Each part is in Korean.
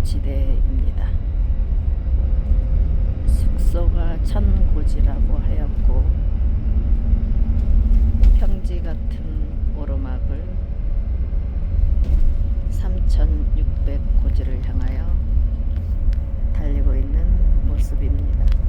천고지대입니다. 숙소가 천고지라고 하였고 평지 같은 오르막을 3600고지를 향하여 달리고 있는 모습입니다.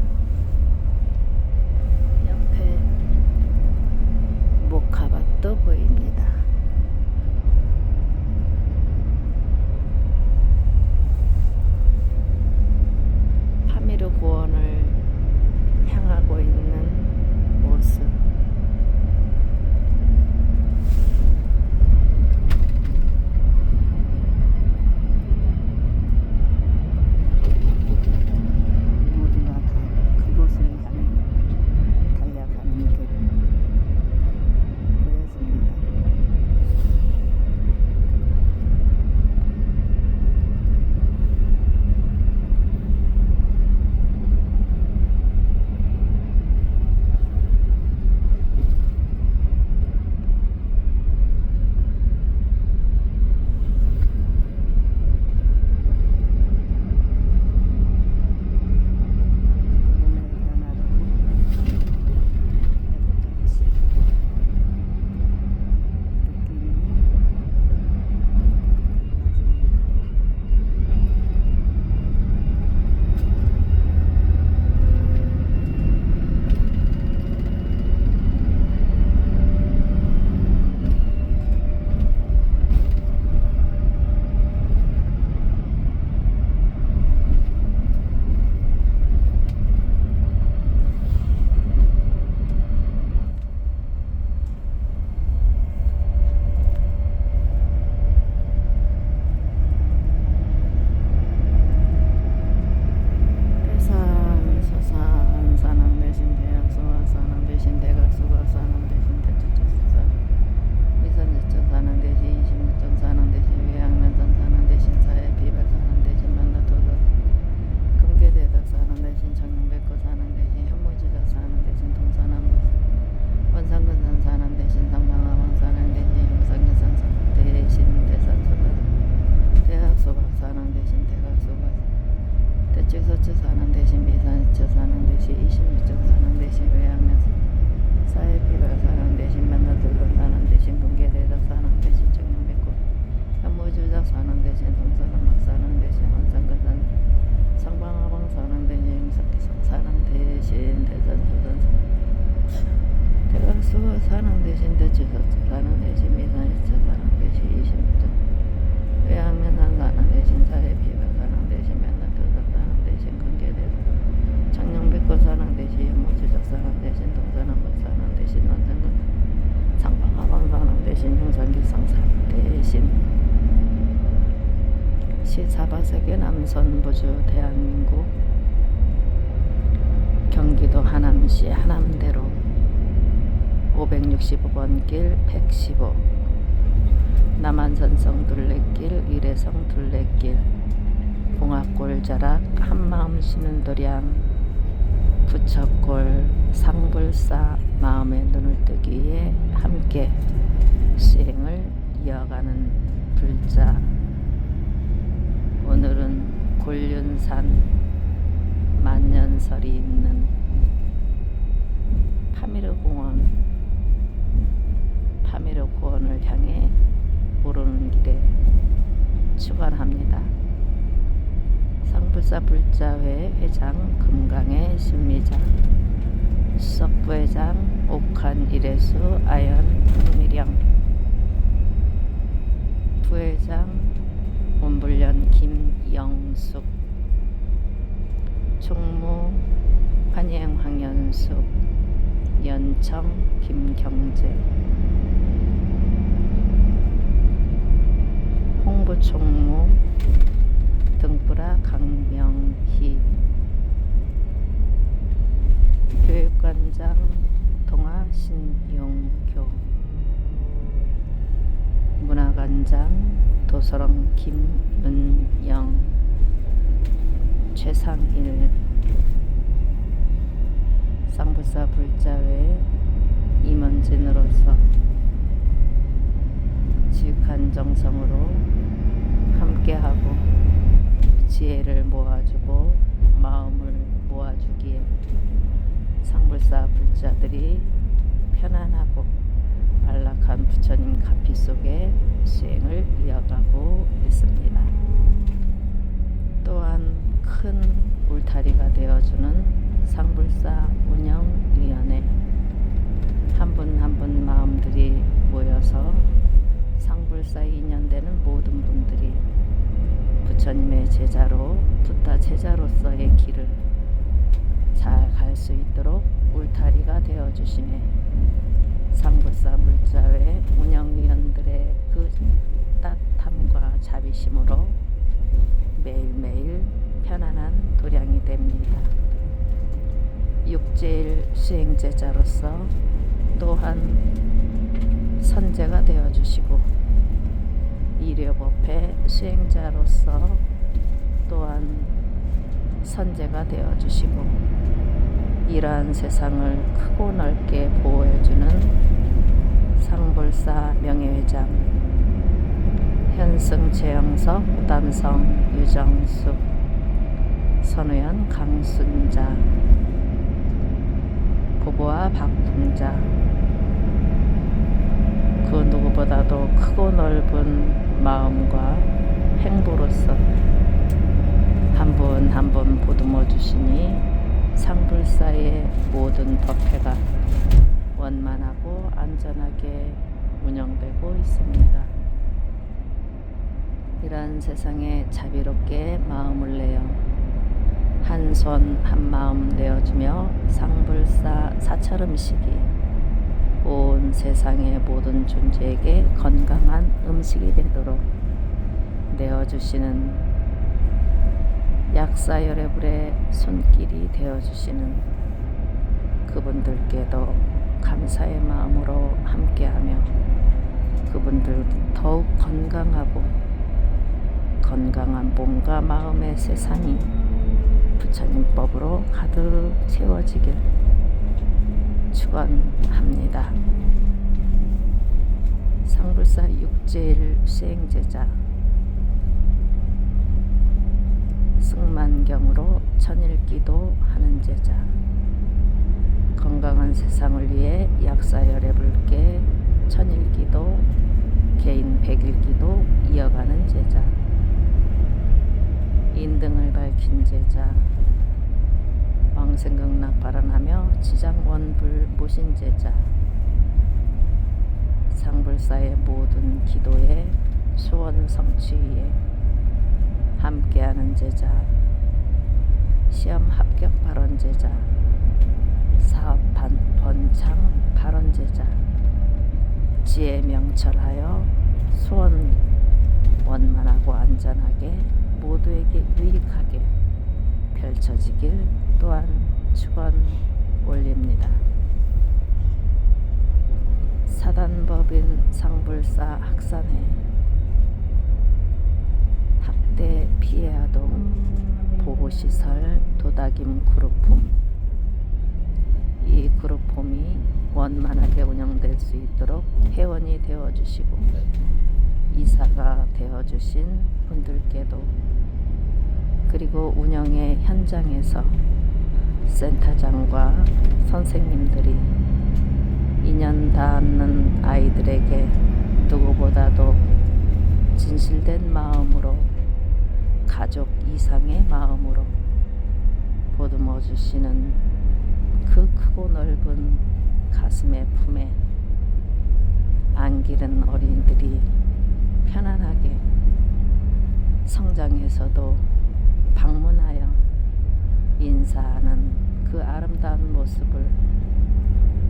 수가 사는 대신 대치서치 사는 대신 미산처 사는 대신 26점 외양면산 사는 대신 사회피발 사는 대신 맨날들던 사는 대신 관계대도 장령백거 사는 대신 연모주적 사는 대신 동서남북 사는 대신 원성근 상방하방 사는 대신 형산기상 사는 대신 시사바세계 남선부주 대한민국. 경기도 하남시 하남대로 565번 길 115 남한산성 둘레길, 위례성 둘레길, 봉합골 자락, 한마음 쉬는 도량, 부처골, 상불사, 마음의 눈을 뜨기에 함께 시행을 이어가는 불자. 오늘은 곤륜산 만년설이 있는 파미르 공원, 파미르 공원을 향해 오르는 길에 출발합니다. 상불사 불자회 회장 금강의 신미자 수석부회장 옥한 이래수 아연 흥미령. 부회장 원불련 김영숙. 총무 환영 황연숙. 연청 김경재 홍보총무 등불아 강명희 교육관장 동아 신용교 문화관장 도서령 김은영 최상일 쌍불사 불자회 임원진으로서 지극한 정성으로 함께하고 지혜를 모아주고 마음을 모아주기에 상불사 불자들이 편안하고 안락한 부처님 가피 속에 수행을 이어가고 있습니다. 또한 큰 울타리가 되어주는 상불사 운영위원회 한분한분 마음들이 모여서 상불사 인연되는 모든 분들이 부처님의 제자로 부타 제자로서의 길을 잘 갈 수 있도록 울타리가 되어 주심에 상불사 물자회 운영위원들의 그 따뜻함과 자비심으로 매일매일 편안한 도량이 됩니다. 육제일 수행제자로서 또한 선제가 되어 주시고 이력업회 수행자로서 또한 선제가 되어 주시고 이러한 세상을 크고 넓게 보호해주는 상불사 명예회장 현승 최영석 남성 유정숙 선우연 강순자 보보와 박풍자. 그 누구보다도 크고 넓은 마음과 행보로서 한분한분 보듬어 주시니 상불사의 모든 법회가 원만하고 안전하게 운영되고 있습니다. 이러한 세상에 자비롭게 마음을 내어 한 손 한 마음 내어주며 상불사 사철음식이 온 세상의 모든 존재에게 건강한 음식이 되도록 내어주시는 약사열애불의 손길이 되어주시는 그분들께도 감사의 마음으로 함께하며 그분들 더욱 건강하고 건강한 몸과 마음의 세상이 부처님 법으로 가득 채워지길 축원합니다. 상불사 육제일 수행제자 승만경으로 천일기도 하는 제자 건강한 세상을 위해 약사열애불께 천일기도 개인 백일기도 이어가는 제자 인등을 밝힌 제자 왕생극락 발언하며 지장원불 모신 제자 상불사의 모든 기도에 소원 성취 위에 함께하는 제자 시험 합격 발언 제자 사업 반, 번창 발언 제자 지혜 명철하여 소원 원만하고 안전하게 모두에게 유익하게 펼쳐지길 또한 축원 올립니다. 사단법인 상불사 학산회 학대 피해 아동 보호시설 도닥임 그룹홈 이 그룹홈이 원만하게 운영될 수 있도록 회원이 되어주시고 이사가 되어주신 분들께도 그리고 운영의 현장에서 센터장과 선생님들이 인연 닿는 아이들에게 누구보다도 진실된 마음으로 가족 이상의 마음으로 보듬어 주시는 그 크고 넓은 가슴의 품에 안기는 어린이들이 편안하게 성장해서도 방문하여 인사하는 그 아름다운 모습을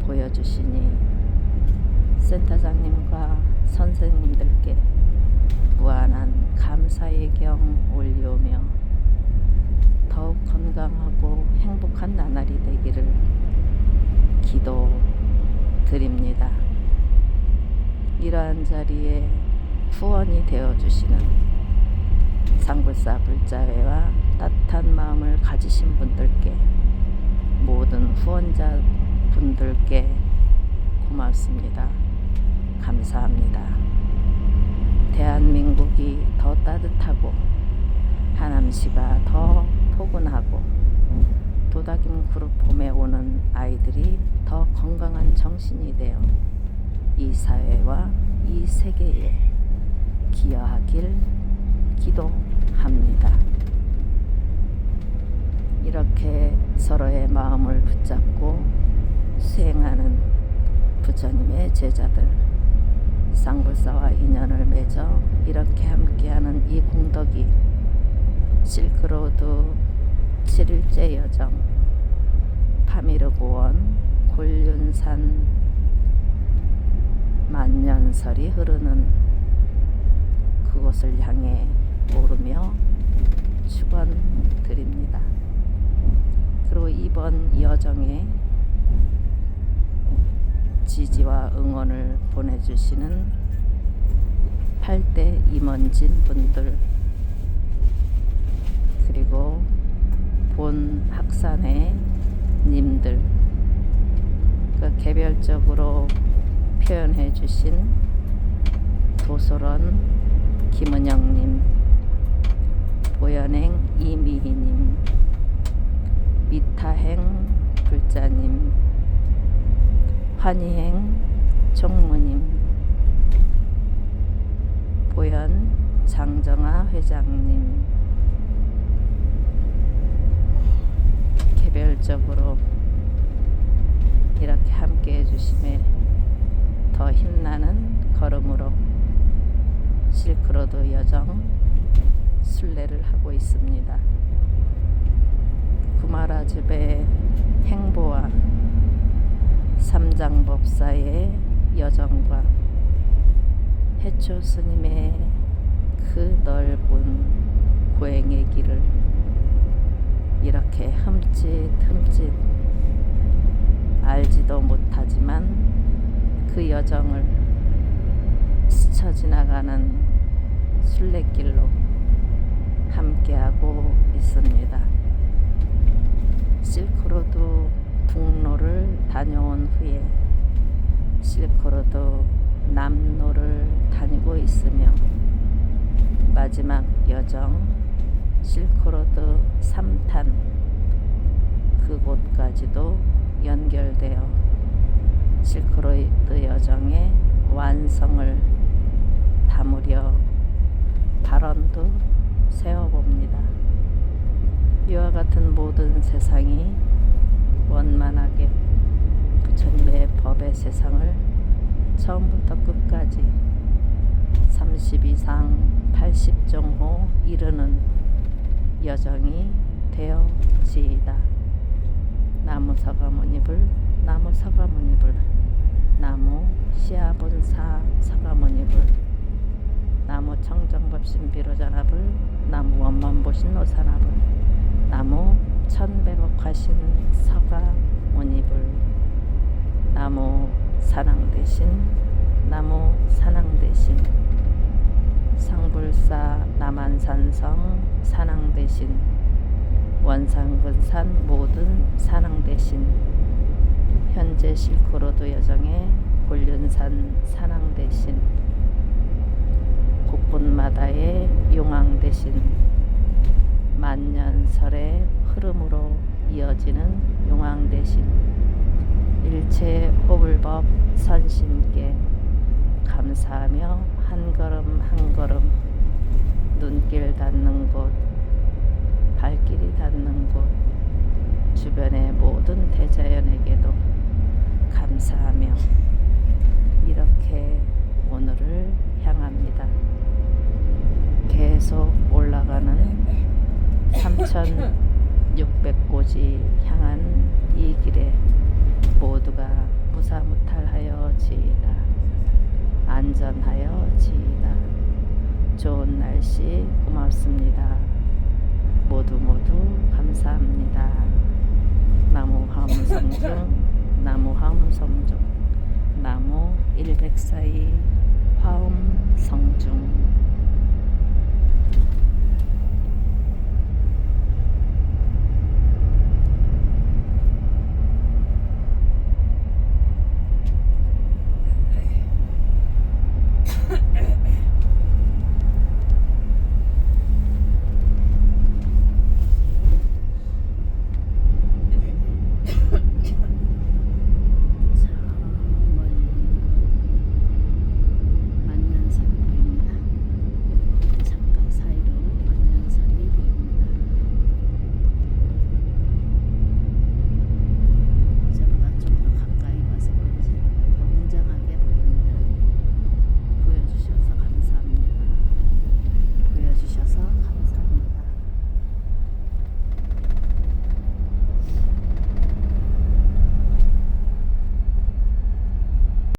보여주시니 센터장님과 선생님들께 무한한 감사의 경 올려오며 더욱 건강하고 행복한 나날이 되기를 기도 드립니다. 이러한 자리에 후원이 되어 주시는 상 불사 불자회와 따뜻한 마음을 가지신 분들께 모든 후원자 분들께 고맙습니다. 감사합니다. 대한민국이 더 따뜻하고 하남시가 더 포근하고 도다김 그룹 봄에 오는 아이들이 더 건강한 정신이 되어 이 사회와 이 세계에 기여하길 기도 합니다. 이렇게 서로의 마음을 붙잡고 수행하는 부처님의 제자들 쌍불사와 인연을 맺어 이렇게 함께하는 이 공덕이 실크로드 7일째 여정 파미르 고원 곤륜산 만년설이 흐르는 그곳을 향해 오르며 축원드립니다. 그리고 이번 여정에 지지와 응원을 보내주시는 8대 임원진 분들 그리고 본 학산의 님들 그 개별적으로 표현해 주신 도소런 김은영님 보현행 이미희님 미타행 불자님 환희행 종무님 보현 장정아 회장님. 개별적으로 이렇게 함께 해주심에 더 힘나는 걸음으로 실크로드 여정 순례를 하고 있습니다. 구마라집의 행보와 삼장법사의 여정과 해초 스님의 그 넓은 고행의 길을 이렇게 흠칫 흠칫 알지도 못하지만 그 여정을 스쳐 지나가는 순례길로 함께하고 있습니다. 실크로드 북로를 다녀온 후에 실크로드 남로를 다니고 있으며 마지막 여정 실크로드 3탄 그곳까지도 연결되어 실크로드 여정의 완성을 담으려 발언도 세워봅니다. 이와 같은 모든 세상이 원만하게 부처님의 법의 세상을 처음부터 끝까지 32상 80종호 이르는 여정이 되어지이다. 나무 사과모니불 나무 사과모니불 나무 시아본사 사과모니불 나무 청정법신 비로자나불 나무 원만보신 노사나불 나무 천백억화신 사과모니불 나무 사랑 대신 나무 사랑 대신 상불사 남한산성 산왕 대신 원상근산 모든 산왕 대신 현재 실크로드 여정의 곤륜산 산왕 대신 곳곳마다의 용왕 대신 만년 설의 흐름으로 이어지는 용왕 대신 일체 호불법 선신께 감사하며 한 걸음 한 걸음 눈길 닿는 곳 발길이 닿는 곳 주변의 모든 대자연에게도 감사하며 이렇게 오늘을 향합니다. 계속 올라가는 3600고지 향한 이 길에 모두가 무사무탈하여 지이다. 안전하여 지이다. 좋은 날씨 고맙습니다. 모두 모두 감사합니다. 나무 화음성중 나무 화음성중 나무 일백사이 화음 성중